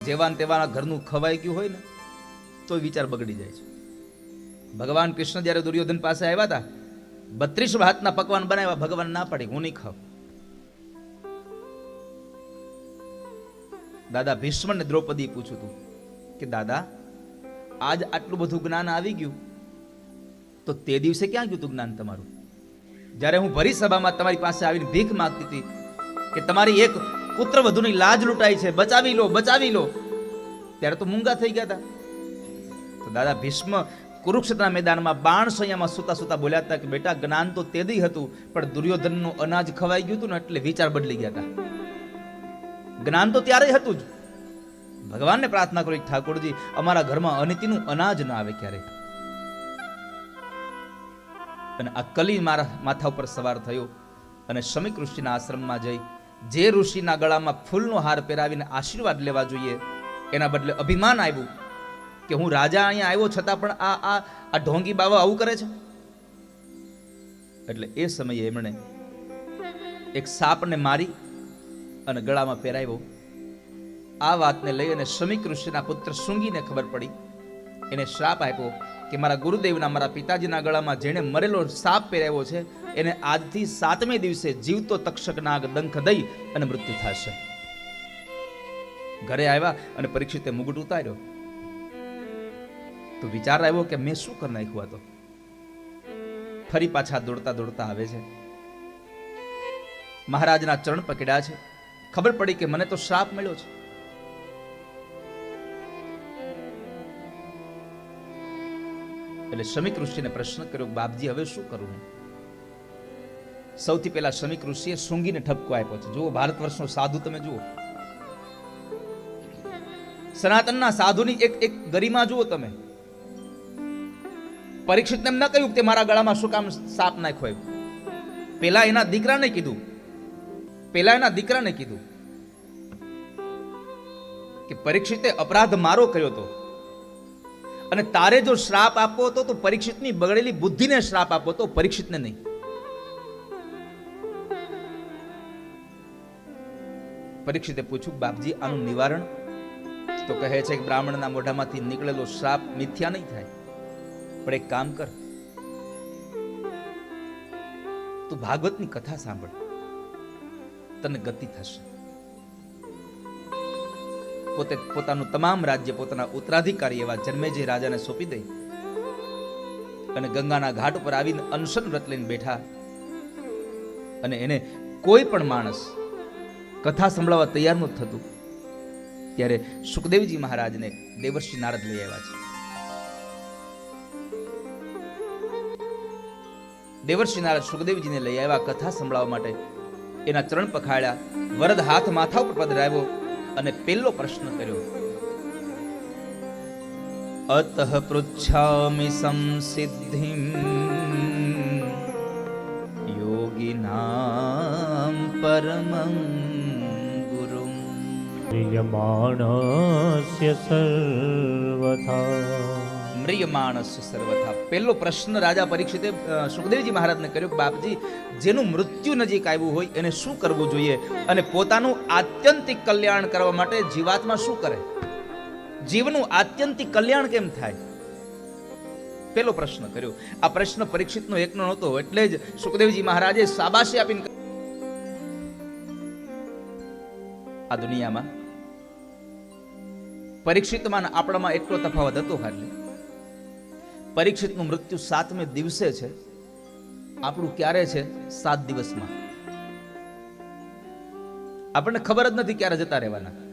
જેવાન તેવાના ઘરનું ખવાઈ ગયું હોય ને, તો વિચાર બગડી જાય છે. ભગવાન કૃષ્ણ જ્યારે દુર્યોધન પાસે આવ્યા હતા, બત્રીસ હાથના પકવાન બનાવ્યા, ભગવાન ના પાડી, હું નહીં ખાવ દાદા ભીષ્મ ને દ્રૌપદી પૂછ્યું તું કે, દાદા, આજ આટલું બધું જ્ઞાન આવી ગયું, તો તે દિવસે ક્યાં ગયું તું જ્ઞાન તમારું? જ્યારે હું ભરી સભામાં તમારી પાસે આવીને ભીખ માગતી હતી કે, તમારી એક પુત્ર વધુની લાજ લૂંટાઈ છે, બચાવી લો બચાવી લો. ત્યારે તો મૂંગા થઈ ગયા હતા તો દાદા ભીષ્મ કુરુક્ષેત્રના મેદાનમાં બાણ સૈયામાં સુતા સુતા બોલ્યા હતા કે, બેટા, જ્ઞાન તો તેદી હતું, પણ દુર્યોધનનું અનાજ ખવાઈ ગયું હતું ને એટલે વિચાર બદલી ગયા હતા જ્ઞાન તો ત્યારે હતું જ. ભગવાનને પ્રાર્થના કરી, ઠાકોરજી, અમારા ઘરમાં અનિતિનું અનાજ ન આવે ક્યારે અને આ કલી મારા માથા ઉપર સવાર થયો અને શમિક ઋષિના આશ્રમમાં જઈ જે ઋષિના ગળામાં ફૂલનો હાર પહેરાવીને આશીર્વાદ લેવા જોઈએ, એના બદલે અભિમાન આવ્યું કે હું રાજા અહીંયા આવ્યો છતાં પણ આ આ આ ઢોંગી બાવા આવું કરે છે? એટલે એ સમયે એમણે એક સાપને મારી અને ગળામાં પહેરાવ્યો. આ વાતને લઈ અને શમિક ઋષિના પુત્ર શૃંગીને ખબર પડી. એને શ્રાપ આપ્યો કે મારા ગુરુદેવના, મારા પિતાજીના ગળામાં જેણે મરેલો સાપ પહેરાવ્યો છે, એને આજથી સાતમે દિવસે જીવતો તક્ષક નાગ દંખ દઈ અને મૃત્યુ થશે. ઘરે આવ્યા અને પરીક્ષિતે મુગટ ઉતાર્યો. તો વિચાર આવ્યો કે મેં શું કરી નાખ્યું તો? ફરી પાછા દોડતા દોડતા આવે છે. મહારાજના ચરણ પકડ્યા છે. ખબર પડી કે મને તો શ્રાપ મળ્યો છે. એટલે શમિક ઋષિને પ્રશ્ન કર્યો બાપજી, હવે શું કરું સૌથી પહેલા શમિક ઋષિએ શૃંગીને ઠપકો આપ્યો છે. જુઓ, ભારત વર્ષનો સાધુ તમે જુઓ. સનાતનના સાધુની એક એક ગરિમા જુઓ તમે. પરીક્ષિત એમ ન કહ્યું કે મારા ગળામાં શું કામ સાપ નાખ્યો એમ પેલા એના દીકરાને કીધું. પેલા એના દીકરાને કીધું કે પરીક્ષિતે અપરાધ મારો કર્યો તો. અને તારે જો શ્રાપ આપવો હતો તો પરીક્ષિતની બગડેલી બુદ્ધિને શ્રાપ આપો તો પરીક્ષિતને નહીં. પરીક્ષિતે પૂછ્યું, બાપજી, આનું નિવારણ? તો કહે છે કે, બ્રાહ્મણના મોઢામાંથી નીકળેલો શ્રાપ મિથ્યા નહીં થાય. પણ એક કામ કર. તું ભાગવતની કથા સાંભળ. તને ગતિ થશે. પોતે પોતાનું તમામ રાજ્ય પોતાના ઉત્તરાધિકારી એવા જન્મેજય રાજાને સોંપી દઈ અને ગંગાના ઘાટ ઉપર આવીને અનશન વ્રત લઈને બેઠા. અને એને કોઈ પણ માણસ કથા સંભળાવવા તૈયાર નહોતું થતું, ત્યારે સુખદેવજી મહારાજને દેવર્ષિ નારદ લઈ આવ્યા છે. દેવર્ષિ નારદ સુખદેવજીને લઈ આવ્યા, કથા સંભળાવવા માટે એના ચરણ પખાડ્યા વરદ હાથ માથા ઉપર પધરાવ્યો અને પેલો પ્રશ્ન કર્યો. અતઃ પૃચ્છામિ સંસિદ્ધિમ યોગિનામ પરમં ગુરુમ. પ્રિયમાણસ્ય સર્વથા. મ્રિયમાણસ્ય સર્વથા. પહેલો પ્રશ્ન રાજા પરીક્ષિતે સુખદેવજી મહારાજને કર્યો બાપજી, જેનું મૃત્યુ નજીક આવ્યું હોય એને શું કરવું જોઈએ? અને પોતાનું આત્યંતિક કલ્યાણ કરવા માટે જીવાત્મા શું કરે? જીવનું આત્યંતિક કલ્યાણ કેમ થાય? પેલો પ્રશ્ન કર્યો. આ પ્રશ્ન પરીક્ષિતનો એકનો નહોતો, એટલે જ સુખદેવજી મહારાજે શાબાશી આપીને આ દુનિયામાં પરીક્ષિતમાં આપણામાં એટલો તફાવત હતો હાર્લી. પરીક્ષિતનું મૃત્યુ સાતમે દિવસે છે. આપણું ક્યારે છે? સાત દિવસમાં. આપણને ખબર જ નથી ક્યારે જતા રહેવાના.